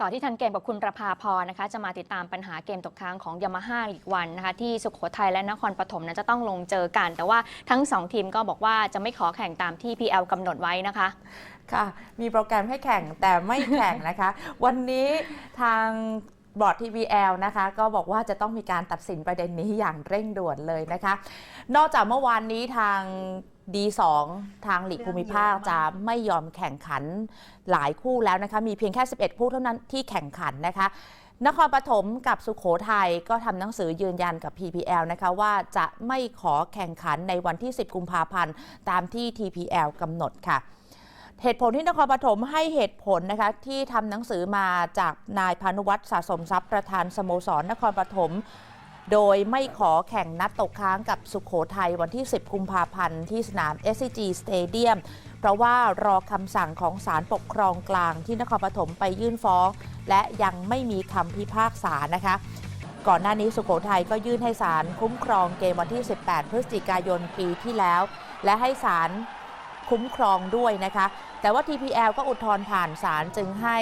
ต่อที่ทันเกมกับคุณประภาพรนะคะ จะมาติดตามปัญหาเกมตกค้างของยามาฮ่าลีกวันนะคะ ที่สุขโขทัยและนครปฐมนั้นจะต้องลงเจอกัน แต่ว่าทั้ง 2 ทีมก็บอกว่าจะไม่ขอแข่งตามที่ PL กำหนดไว้นะคะ ค่ะ มีโปรแกรมให้แข่งแต่ไม่แข่งนะคะ วันนี้ทาง บอร์ด TVL นะคะ ก็บอกว่าจะต้องมีการตัดสินประเด็นนี้อย่างเร่งด่วนเลยนะคะ นอกจากเมื่อวานนี้ทาง D2 ทางหลีกภูมิภาคจะไม่ยอมแข่งขันหลายคู่แล้วนะคะ มีเพียงแค่ 11 คู่เท่านั้นที่แข่งขันนะคะ นครปฐมกับสุขโขทัยก็ทำหนังสือยืนยันกับ PPL นะคะ ว่าจะไม่ขอแข่งขันในวันที่ 10 กุมภาพันธ์ ตามที่ TPL กำหนดค่ะ เหตุผลที่นครปฐมให้เหตุผลนะคะที่ทำหนังสือมาจากนายพานุวัฒน์สะสมทรัพย์ประธานสโมสรนครปฐมโดยไม่ขอแข่งนัดตกค้างกับสุขโขทัยวันที่ 10 กุมภาพันธ์ที่สนาม SCG Stadium เพราะว่ารอคำสั่งของศาลปกครองกลางที่นครปฐมไปยื่นฟ้อง และยังไม่มีคำพิพากษานะคะ ก่อนหน้านี้สุโขทัยก็ยื่นให้ศาลคุ้มครองเกมวันที่ 18 พฤศจิกายนปีที่แล้ว และให้ศาล คุ้มครองด้วยนะคะ แต่ว่า TPL ก็อุทธรณ์ผ่านศาลจึงให้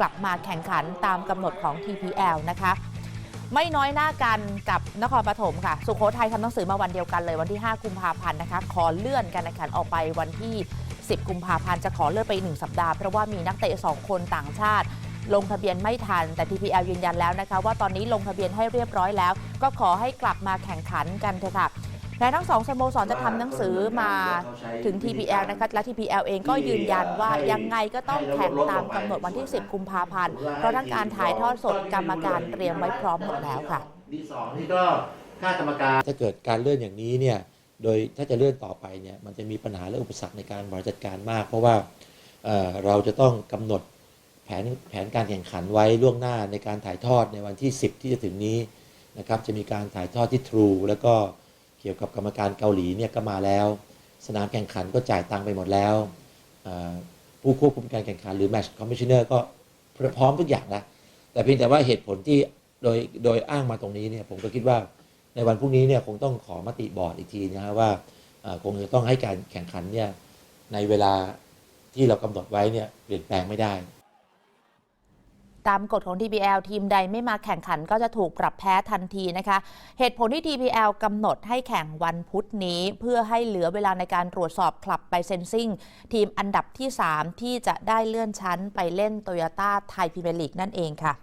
กลับมาแข่งขันตามกำหนดของ TPL นะคะ ไม่น้อยหน้ากันกับนครปฐมค่ะ สุโขทัยทำหนังสือมาวันเดียวกันเลยวันที่ 5 กุมภาพันธ์นะคะ ขอเลื่อนการแข่งขันออกไปวันที่ 10 กุมภาพันธ์จะขอเลื่อนไปอีกหนึ่งสัปดาห์เพราะว่ามีนักเตะ2คนต่างชาติลงทะเบียนไม่ทันแต่ TPL ยืนยันแล้วนะคะ ว่าตอนนี้ลงทะเบียนให้เรียบร้อยแล้ว ก็ขอให้กลับมาแข่งขันกันเถอะค่ะ และทั้งสองสโมสรจะทำหนังสือมาถึง TPL นะคะและ TPL เองก็ยืนยันว่ายังไงก็ต้องแข่งตามกำหนดวันที่ 10 กุมภาพันธ์ เพราะทั้งการถ่ายทอดสดกรรมการเตรียมไว้พร้อมหมดแล้วค่ะดีสองนี่ก็ค่ากรรมการถ้าเกิดการเลื่อนอย่างนี้เนี่ยโดยถ้าจะเลื่อนต่อไปเนี่ยมันจะมีปัญหาและอุปสรรคในการบริหารจัดการมาก เพราะว่าเเราจะต้องกำหนดแผนแผนการแข่งขันไว้ล่วงหน้าในการถ่ายทอดในวันที่ 10 ที่จะถึงนี้นะครับจะมีการถ่ายทอดที่ True แล้วก็ เกี่ยวกับกรรมการเกาหลีเนี่ยก็มาแล้ว สนามแข่งขันก็จ่ายตังค์ไปหมดแล้วผู้ควบคุมการแข่งขันหรือ Match Commissioner ก็พร้อมทุกอย่างแล้วแต่เพียงแต่ว่าเหตุผลที่โดยโดยอ้างมาตรงนี้เนี่ยผมก็คิดว่าในวันพรุ่งนี้เนี่ยคงต้องขอมติบอร์ดอีกทีนะฮะว่าคงจะต้องให้การแข่งขันเนี่ยในเวลาที่เรากำหนดไว้เนี่ยเปลี่ยนแปลงไม่ได้ ตามกฎของ TPL ทีมใดไม่มาแข่งขันก็จะถูกปรับแพ้ทันทีนะคะ เหตุผลที่ TPL กำหนดให้แข่งวันพุธนี้ เพื่อให้เหลือเวลาในการตรวจสอบคลับไปเซนซิ่ง ทีมอันดับที่ 3 ที่จะได้เลื่อนชั้นไปเล่นโตโยต้าไทยพรีเมียร์ลีกนั่นเองค่ะ